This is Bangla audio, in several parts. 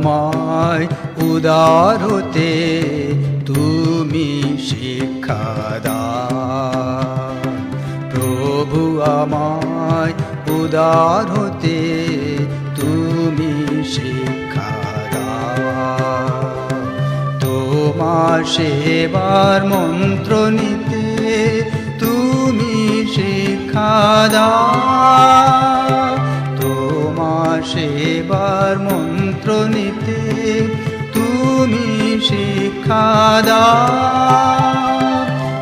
আমায় উদার হতে তুমি শিক্ষা প্রভু আমায় উদার হতে তুমি শিক্ষা তোমার সেবার মন্ত্র নিতে তুমি শিক্ষা দাও।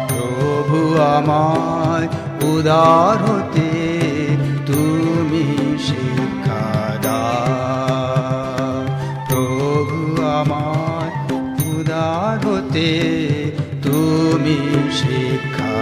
প্রভু আমায় উদার হতে তুমি শিক্ষা দাও প্রভু আমায় উদার হতে তুমি শিক্ষা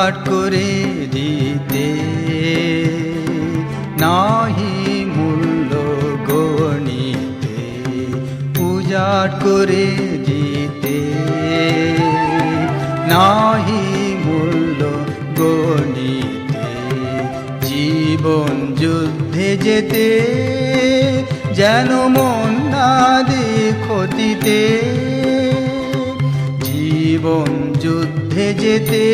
উজাড় করে দিতে। নাহি মূল্য গণিতে উজাড় করে দিতে। নাহি মূল্য গণিতে জীবন যুদ্ধে যেতে, যেন মন না ক্ষতিতে। জীবন যুদ্ধে যেতে,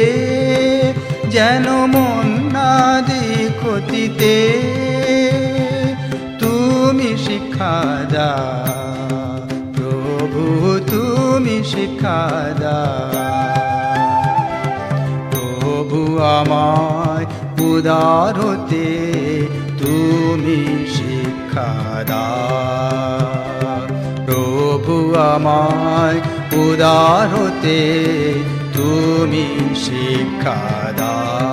যেন মন না ক্ষতিতে। তুমি শিক্ষা দা প্রভু, তুমি শিক্ষা দা প্রভু আমায় উদার হতে, তুমি শিক্ষা দা প্রভু আমায় উদার হতে তুমি শিক্ষা দাও।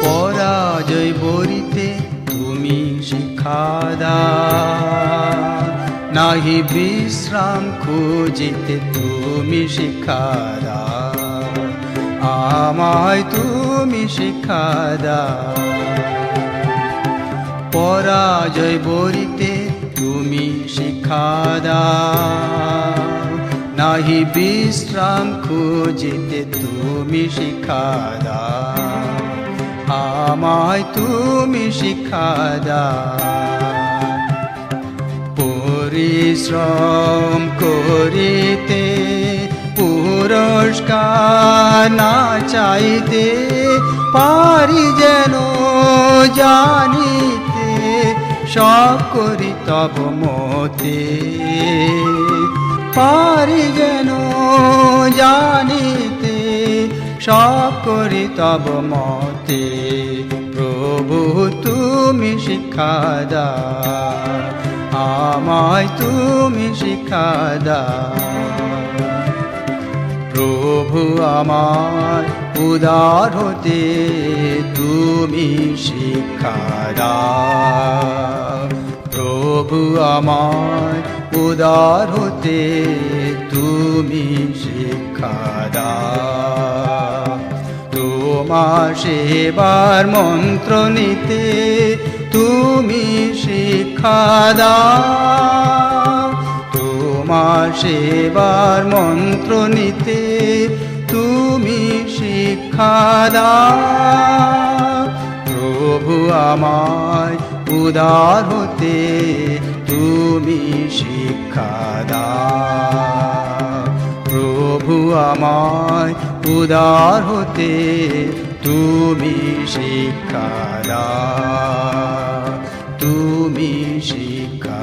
পরাজয় বরিতে তুমি শিক্ষা দাও। নাহি বিশ্রাম খুঁজিতে তুমি দাও আমায় তুমি দাও পরাজয় বরিতে তুমি দাও নাহি বিশ্রাম খুঁজিতে তুমি দাও আমায় তুমি দাও পরিশ্রম করিতে, পুরস্কার না চাইতে পারি যেন জানিতে, সব করি তব মতে। পারি যেন জানিতে, সব করি তব মতে। প্রভু, তুমি শিক্ষা দাও আমায় তুমি শিক্ষা দাও। প্রভু আমার উদার হতে তুমি শিক্ষা দাও। প্রভু আমার উদার হতে তুমি শিক্ষা দাও। তোমার সেবার মন্ত্র নিতে তুমি শিক্ষা দাও, তোমার সেবার মন্ত্র নিতে তুমি শিক্ষা দাও। প্রভু আমায় উদার হতে তুমি শিক্ষা দাও। প্রভু আমায় উদার হতে তুমি তুমি শিক্ষা তুমি শিক্ষা